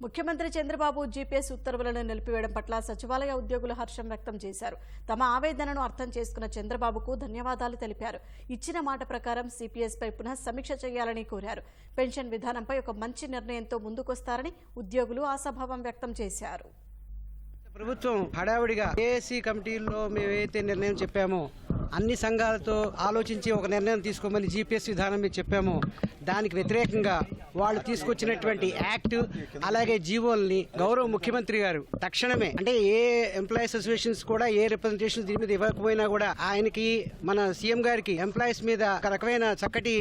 ముఖ్యమంత్రి చంద్రబాబు జీపీఎస్ ఉత్తర్వులను నిలిపివేయడం పట్ల సచివాలయ ఉద్యోగులు హర్షం వ్యక్తం చేశారు. తమ ఆవేదనను అర్థం చేసుకున్న చంద్రబాబుకు ధన్యవాదాలు తెలిపారు. ఇచ్చిన మాట ప్రకారం సిపిఎస్పై పునః సమీక్ష చేయాలని కోరారు. పెన్షన్ విధానంపై ఒక మంచి నిర్ణయంతో ముందుకొస్తారని ఉద్యోగులు ఆశాభావం వ్యక్తం చేశారు. ప్రభుత్వం హడావిడిగా ఏఎస్సీ కమిటీల్లో మేము నిర్ణయం చెప్పామో అన్ని సంఘాలతో ఆలోచించి ఒక నిర్ణయం తీసుకోమని జీపీఎస్ విధానం మీద చెప్పామో. దానికి వ్యతిరేకంగా వాళ్ళు తీసుకొచ్చినటువంటి యాక్ట్ అలాగే జీవోల్ని గౌరవ ముఖ్యమంత్రి గారు తక్షణమే అంటే ఏ ఎంప్లాయీస్ అసోసియేషన్స్ కూడా ఏ రిప్రజెంటేషన్ దీని మీద ఇవ్వకపోయినా కూడా ఆయనకి మన సీఎం గారికి ఎంప్లాయీస్ మీద ఒక రకమైన చక్కటి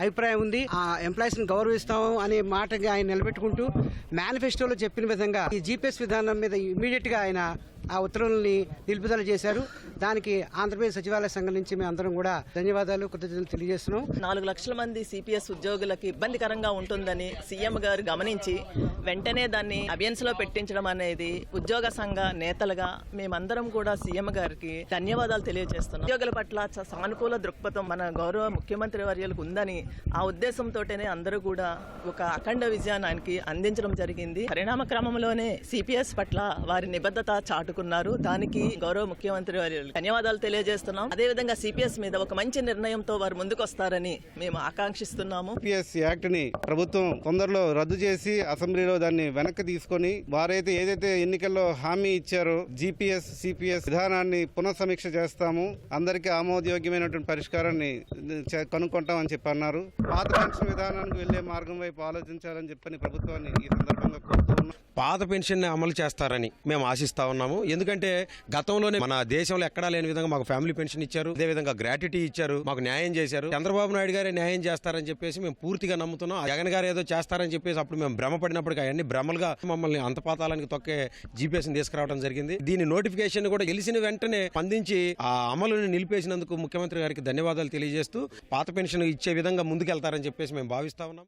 అభిప్రాయం ఉంది. ఆ ఎంప్లాయీస్ని గౌరవిస్తాం అనే మాటగా ఆయన నిలబెట్టుకుంటూ మేనిఫెస్టోలో చెప్పిన విధంగా ఈ జీపీఎస్ విధానం మీద ఇమీడియట్గా ఆయన ఆ ఉత్తర్వుల్ని నిలుపుదల చేశారు. దానికి ఆంధ్రప్రదేశ్ సచివాలయ సంఘం నుంచి మేము అందరం కూడా ధన్యవాదాలు కృతజ్ఞతలు తెలియజేస్తున్నాం. నాలుగు లక్షల మంది సిపిఎస్ ఉద్యోగులకు ఇబ్బందికరంగా ఉంటుందని సీఎం గారు గమనించి వెంటనే దాన్ని అబియన్స్లో పెట్టించడం అనేది ఉద్యోగ సంఘ నేతలుగా మేమందరం కూడా సీఎం గారికి ధన్యవాదాలు తెలియజేస్తున్నాం. ఉద్యోగుల పట్ల చ- సానుకూల దృక్పథం మన గౌరవ ముఖ్యమంత్రి వర్యులకు ఉందని ఆ ఉద్దేశంతోనే అందరూ కూడా ఒక అఖండ విజయాన్ని ఆయనకి అందించడం జరిగింది. పరిణామ క్రమంలోనే సిపిఎస్ పట్ల వారి నిబద్ధత చాటు చాటుకున్నారు దానికి గౌరవ ముఖ్యమంత్రి వారి ధన్యవాదాలు తెలియజేస్తున్నాం. అదేవిధంగా సిపిఎస్ మీద ఒక మంచి నిర్ణయంతో వారు ముందుకు వస్తారని మేము ఆకాంక్షిస్తున్నాము. సిపిఎస్ యాక్ట్ని ప్రభుత్వం తొందరలో రద్దు చేసి అసెంబ్లీలో దాన్ని వెనక్కి తీసుకొని వారైతే ఏదైతే ఎన్నికల్లో హామీ ఇచ్చారో జీపీఎస్ సిపిఎస్ విధానాన్ని పునఃసమీక్ష చేస్తాము. అందరికీ ఆమోదయోగ్యమైనటువంటి పరిష్కారాన్ని కనుక్కుంటామని చెప్పి అన్నారు పాత పెన్షన్ విధానానికి వెళ్ళే మార్గం వైపు ఆలోచించాలని చెప్పని ప్రభుత్వాన్ని ఈ సందర్భంగా కోరుతూ పాత పెన్షన్ అమలు చేస్తారని మేము ఆశిస్తా ఉన్నాము. ఎందుకంటే గతంలోనే మన దేశంలో ఎక్కడా లేని విధంగా మాకు ఫ్యామిలీ పెన్షన్ ఇచ్చారు. అదే విధంగా గ్రాట్యుటీ ఇచ్చారు. మాకు న్యాయం చేశారు. చంద్రబాబు నాయుడు గారే న్యాయం చేస్తారని చెప్పేసి మేము పూర్తిగా నమ్ముతున్నాం. జగన్ గారు ఏదో చేస్తారని చెప్పేసి అప్పుడు మేము భ్రమపడినప్పటికీ అవన్నీ భ్రమలుగా మమ్మల్ని అంతపాతాలానికి తొక్కే జీపీఎస్ తీసుకురావడం జరిగింది. దీని నోటిఫికేషన్ కూడా గెలిచిన వెంటనే స్పందించి ఆ అమలుని నిలిపేసినందుకు ముఖ్యమంత్రి గారికి ధన్యవాదాలు తెలియజేస్తూ పాత పెన్షన్ ఇచ్చే విధంగా ముందుకెళ్తారని చెప్పేసి మేము భావిస్తా ఉన్నాం.